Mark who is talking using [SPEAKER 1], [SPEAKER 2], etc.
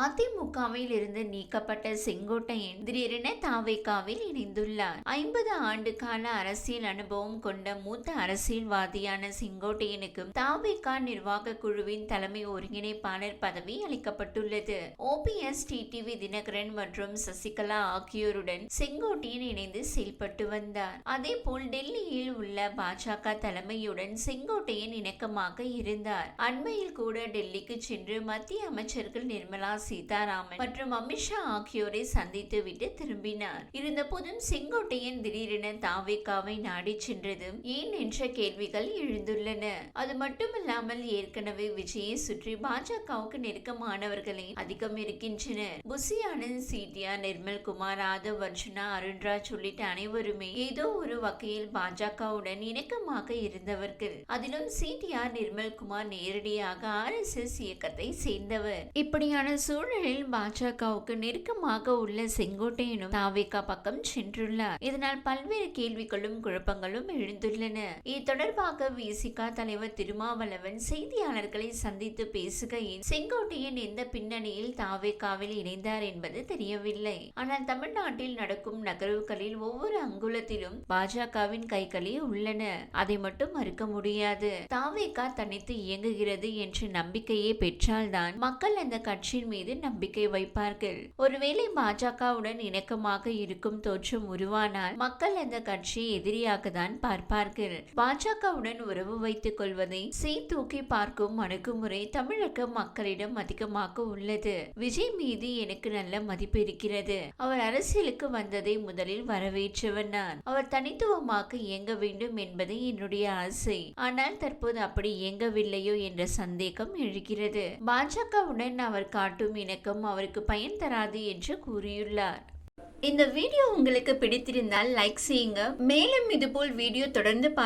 [SPEAKER 1] அதிமுகவில் இருந்து நீக்கப்பட்ட செங்கோட்டையன் திடீரென தாவேகாவில் இணைந்துள்ளார். ஐம்பது ஆண்டு கால அரசியல் அனுபவம் கொண்ட மூத்த அரசியல்வாதியான செங்கோட்டையனுக்கும் தாவேகா நிர்வாக குழுவின் தலைமை ஒருங்கிணைப்பாளர் பதவி அளிக்கப்பட்டுள்ளது. ஓபிஎஸ் டிடிவி தினகரன் மற்றும் சசிகலா ஆகியோருடன் செங்கோட்டையன் இணைந்து செயல்பட்டு வந்தார். அதேபோல் டெல்லியில் உள்ள பாஜக தலைமையுடன் செங்கோட்டையன் இணக்கமாக இருந்தார். அண்மையில் கூட டெல்லிக்கு சென்று மத்திய அமைச்சர்கள் நிர்மலா சீதாராமன் மற்றும் அமித்ஷா ஆகியோரை சந்தித்து விட்டு திரும்பினார். இருந்தபோதும் செங்கோட்டையன் திடீரென தாவேகாவை நாடி சென்றதும் ஏன் என்ற கேள்விகள் எழுந்துள்ளன. அது மட்டுமல்லாமல் ஏற்கனவே விஜயை சுற்றி பாஜகவுக்கு நெருக்கமானவர்களே அதிகம் இருக்கின்றனர். புசி ஆனந்த் சீட்டியா நிர்மல் குமார் ஆதவ் அர்ஜுனா அருண்ராஜ் உள்ளிட்ட அனைவருமே ஏதோ ஒரு வகையில் பாஜகவுடன் இணக்கமாக இருந்தவர்கள். அதிலும் சீட்டியார் நிர்மல் குமார் நேரடியாக ஆர் எஸ் எஸ் இயக்கத்தை சேர்ந்தவர். இப்படியான சூழலில் பாஜகவுக்கு நெருக்கமாக உள்ள செங்கோட்டையனும் தாவேகா பக்கம் சென்றுள்ளார். இதனால் பல்வேறு கேள்விகளும் குழப்பங்களும் எழுந்துள்ளன. இது தொடர்பாக விசிகா தலைவர் திருமாவளவன் செய்தியாளர்களை சந்தித்து பேசுகையில் செங்கோட்டையன் எந்த பின்னணியில் தாவேகாவில் இணைந்தார் என்பது தெரியவில்லை. ஆனால் தமிழ்நாட்டில் நடக்கும் நகர்வுகளில் ஒவ்வொரு அங்குலத்திலும் பாஜகவின் கைகளே உள்ளன. அதை மட்டும் மறுக்க முடியாது. தாவேகா தனித்து இயங்குகிறது என்ற நம்பிக்கையை பெற்றால்தான் மக்கள் அந்த கட்சியின் மீது நம்பிக்கை வைப்பார்கள். ஒருவேளை பாஜகவுடன் இணக்கமாக இருக்கும் தோற்றம் உருவானால் மக்கள் அந்த கட்சியை எதிரியாக தான் பார்ப்பார்கள். பாஜகவுடன் உறவு வைத்துக் கொள்வதை சீர்தூக்கி பார்க்கும் அணுகுமுறை தமிழக மக்களிடம் அதிகமாக உள்ளது. விஜய் மீது எனக்கு நல்ல மதிப்பு இருக்கிறது. அவர் அரசியலுக்கு வந்ததை முதலில் வரவேற்றவர் நான். அவர் தனித்துவமாக இயங்க வேண்டும் என்பது என்னுடைய ஆசை. ஆனால் தற்போது அப்படி இயங்கவில்லையோ என்ற சந்தேகம் எழுகிறது. பாஜகவுடன் அவர் காட்டும் இணக்கம் அவருக்கு பயன் தராது என்று கூறியுள்ளார். இந்த வீடியோ உங்களுக்கு பிடித்திருந்தால் லைக் செய்யுங்க. மேலும் இதுபோல் வீடியோ தொடர்ந்து பார்க்க